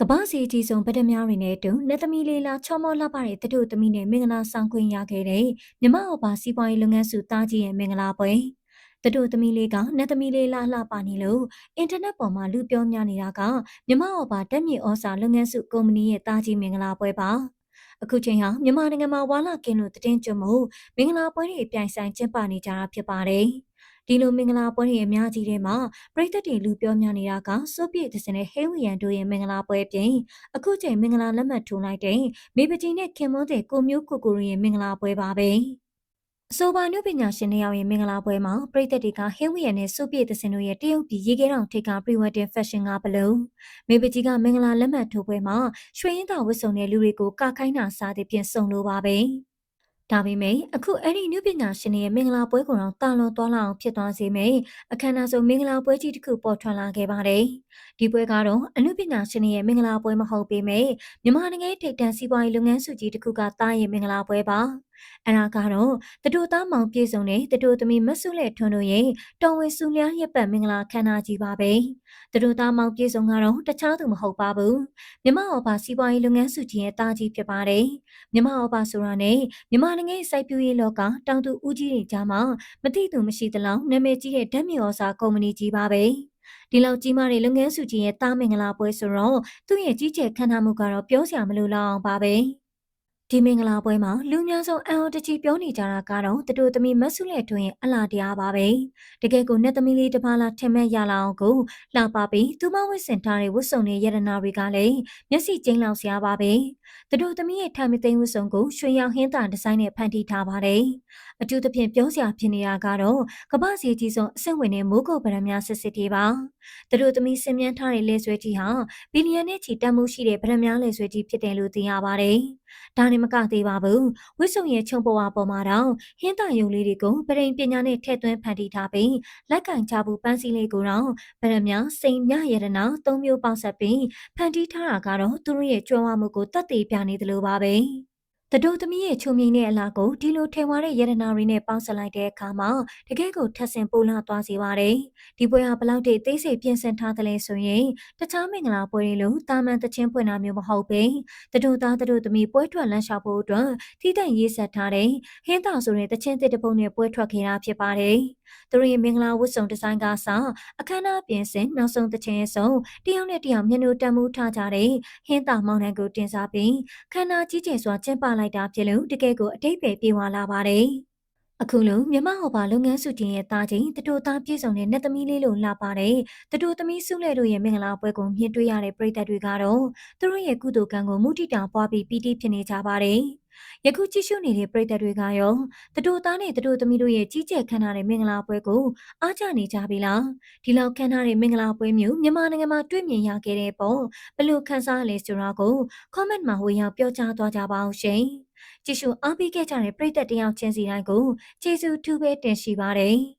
ကပ္ဘာစီအကြီးဆုံးဗဒမြတွေနဲ့အတူနတ်သမီးလေးလာချောမောလှပတဲ့တတို့သမီးနဲ့မင်္ဂလာဆောင်ခွင့်ရခဲ့တဲ့မြမအော်ပါစီးပွားရေးလုပ်ငန်းစုတားကြီးရဲ့မင်္ဂလာပွဲတတို့သမီးလေးကနတ်သမီးလေးလာလှပနေလို့အင်တာနက်ပေါ်မှာလူပြောများနေတာကမြမအော်ပါတက်မြေဩစာလုပ်ငန်းစုကုမ္ပဏီရဲ့တားကြီးမင်္ဂလာပွဲပါအခုချိန်ဟာမြန်မာနိုင်ငံမှာဝါလာကင်းလို့တည်င်းကျွမှုမင်္ဂလာပွဲတွေပြိုင်ဆိုင်ကျင်းပနေကြတာဖြစ်ပါတယ်။ ဒီလိုမင်္ဂလာပွဲတွေအများကြီးထဲမှာပရိသတ်တွေလူပြောများနေတာကစိုးပြည့်သစင်နဲ့ဟဲဝီယန်တို့ရဲ့မင်္ဂလာပွဲပြင်အခုချိန်မင်္ဂလာလက်မှတ်ထိုးလိုက်တဲ့မေပကြီးနဲ့ခင်မွန်းတဲ့ကိုမျိုးကိုကိုရဲ့မင်္ဂလာပွဲပါပဲအဆိုပါနုပညာရှင်တွေရဲ့မင်္ဂလာပွဲမှာပရိသတ်တွေကဟင်းဝီယန်နဲ့စုပြည့်သစင်တို့ရဲ့တရုတ်ပြည်ရေခဲတောင်ထိပ်ကပရိဝတ်တင်ဖက်ရှင်ကဘလို့မေပကြီးကမင်္ဂလာလက်မှတ်ထိုးပွဲမှာရွှေရင်သာဝတ်စုံတဲ့လူတွေကိုကခိုင်းတာစားတဲ့ပြင်စုံလိုပါပဲ။ ဒါပေမဲ့အခုအဲ့ဒီနုပညာရှင်ရဲ့မင်္ဂလာပွဲကိုတော့တာလွန်သွားလောက်အောင်ဖြစ်သွားစေမယ်အခမ်းအနားဆုံးမင်္ဂလာပွဲကြီးတစ်ခုပေါ်ထွက်လာခဲ့ပါတယ်ဒီပွဲကတော့အနုပညာရှင်ရဲ့မင်္ဂလာပွဲမဟုတ်ပေမဲ့မြန်မာနိုင်ငံထိပ်တန်းစီးပွားရေးလုပ်ငန်းစုကြီးတစ်ခုကတားရဲ့မင်္ဂလာပွဲပါအဲဒါကတော့တတူသားမောင်ပြေဆုံးတဲ့တတူသမီးမဆုလက်ထွန်းတို့ရဲ့တော်ဝင်စုလျားရက်ပတ်မင်္ဂလာခမ်းနားကြီးပါပဲတတူသားမောင်ပြေဆုံးကတော့တခြားသူမဟုတ်ပါဘူးမြမအော်ပါစီးပွားရေးလုပ်ငန်းစုကြီးရဲ့တာကြီးဖြစ်ပါတယ်မြမအော်ပါဆိုတာနဲ့မြမနိုင်ငံစိုက်ပျိုးရေးလောကတောင်သူဦးကြီးတွေကြားမှာမတိသူမရှိသလောက်နာမည်ကြီးတဲ့ဓာတ်မြေဩစာကုမ္ပဏီကြီးပါပဲဒီလောက်ကြီးမားတဲ့လုပ်ငန်းစုကြီးရဲ့တာမင်္ဂလာပွဲဆိုတော့သူ့ရဲ့ကြီးကျယ်ခမ်းနားမှုကတော့ပြောစရာမလိုလောက်အောင်ပါပဲ။ ဒီမင်္ဂလာပွဲမှာလူများဆုံးအံ့ဩတကြီးပြောနေကြတာကတော့တတူသမီးမဆုလက်ထွန်းရဲ့အလားတရားပါပဲတကယ်ကိုနဲ့သမီးလေးတစ်ပါးလားထင်မဲ့ရလာအောင်ကိုလှပပြီးသူမဝစ်စင်ထားတဲ့ဝတ်စုံနဲ့ရတနာတွေကလည်းမျက်စိကျိန်းလောက်စရာပါပဲတတူသမီးရဲ့ထမ်းမသိန်းဝတ်စုံကိုရွှေရောင်ဟင်းတာဒီဇိုင်းနဲ့ဖန်တီးထားပါတယ်အထူးသဖြင့်ပြောစရာဖြစ်နေတာကတော့ကမ္ဘာစီကြီးဆုံးအဆင့်ဝင်တဲ့မိုးကုတ်ဗရမများစစ်စစ်တီပါတတူသမီးစင်မြန်းထားတဲ့လဲဆွဲကြီးဟာဘီလီယံနဲ့ချီတန်မှုရှိတဲ့ဗရမများလဲဆွဲကြီးဖြစ်တယ်လို့သိရပါတယ်ဒါနဲ့မကသေးပါဘူးဝစ်စုံရဲ့ချုံပွားပေါ်မှာတော့ဟင်းတာယုံလေးတွေကိုပရိန်ပညာနဲ့ထည့်သွင်းဖန်တီးထားပြီးလက်ကင်ချဘူးပန်းစည်းလေးကိုတော့ဗရမစိန်မြရတနာသုံးမျိုးပေါင်းဆက်ပြီးဖန်တီးထားတာကတော့သူတို့ရဲ့ကြွယ်ဝမှုကိုတတ်သိပြနေတယ်လို့ပါပဲ တတိုးသမီးရဲ့ချုံမြိန်တဲ့အလားကိုဒီလိုထဲဝါတဲ့ရတနာတွေနဲ့ပေါင်းစပ်လိုက်တဲ့အခါမှာတကယ်ကိုထက်ဆင်ပိုလာသွားစေပါတယ်။ဒီပွဲဟာဘလောက်ထိသိစိတ်ပြင်ဆင်ထားတယ်လဲဆိုရင်တခြားမင်္ဂလာပွဲတွေလိုတာမန်တချင်းဖွင့်တာမျိုးမဟုတ်ပဲ။တတိုးသားတတိုးသမီးပွဲထွက်လမ်းလျှောက်ဖို့အတွက်ထိတဲ့ရေးဆက်ထားတဲ့ဟင်းတာဆိုတဲ့တချင်းတစ်တပုံနဲ့ပွဲထွက်ခဲ့တာဖြစ်ပါတယ်။သူတို့ရဲ့မင်္ဂလာဝတ်စုံဒီဇိုင်းကစအခမ်းအနားပြင်ဆင်နောက်ဆုံးတချင်းဆုံးတယောက်နဲ့တယောက်မျက်နှာတမ်းမှုထားကြတဲ့ဟင်းတာမောင်နှံကိုတင်စားပြီးခန္ဓာကြီးကျယ်စွာကျင်းပလိုက်တာဖြစ်လို့တကယ်ကိုအတိတ်ပဲပြေဝလာပါတယ်။အခုလိုမြမဟော်ပါလုပ်ငန်းစုတင်ရဲ့သားချင်းတတူသားပြည့်စုံတဲ့နတ်သမီးလေးလိုလာပါတယ်တတူသမီးစုလဲတို့ရဲ့မင်္ဂလာပွဲကိုမြင်တွေ့ရတဲ့ပရိသတ်တွေကတော့သူတို့ရဲ့ကုသိုလ်ကံကိုမုဒိတာပွားပြီးပီတိဖြစ်နေကြပါတယ် ယခုကြည့်ရှုနေတဲ့ပရိသတ်တွေကရောတတူသားနဲ့တတူသမီးတို့ရဲ့ကြီးကျယ်ခမ်းနားတဲ့မင်္ဂလာပွဲကိုအားကျနေကြပြီလားဒီလောက်ခမ်းနားတဲ့မင်္ဂလာပွဲမျိုးမြန်မာနိုင်ငံမှာတွေ့မြင်ရခဲ့တဲ့ပုံဘလို့ခန်းစားလဲဆိုတာကို comment မှာဝင်ရောက်ပြောကြားသွားကြပါအောင်ရှင်ကြည့်ရှုအားပေးခဲ့ကြတဲ့ပရိသတ်တယောက်ချင်းစီတိုင်းကိုကျေးဇူးထူးပဲတင်ရှိပါတယ်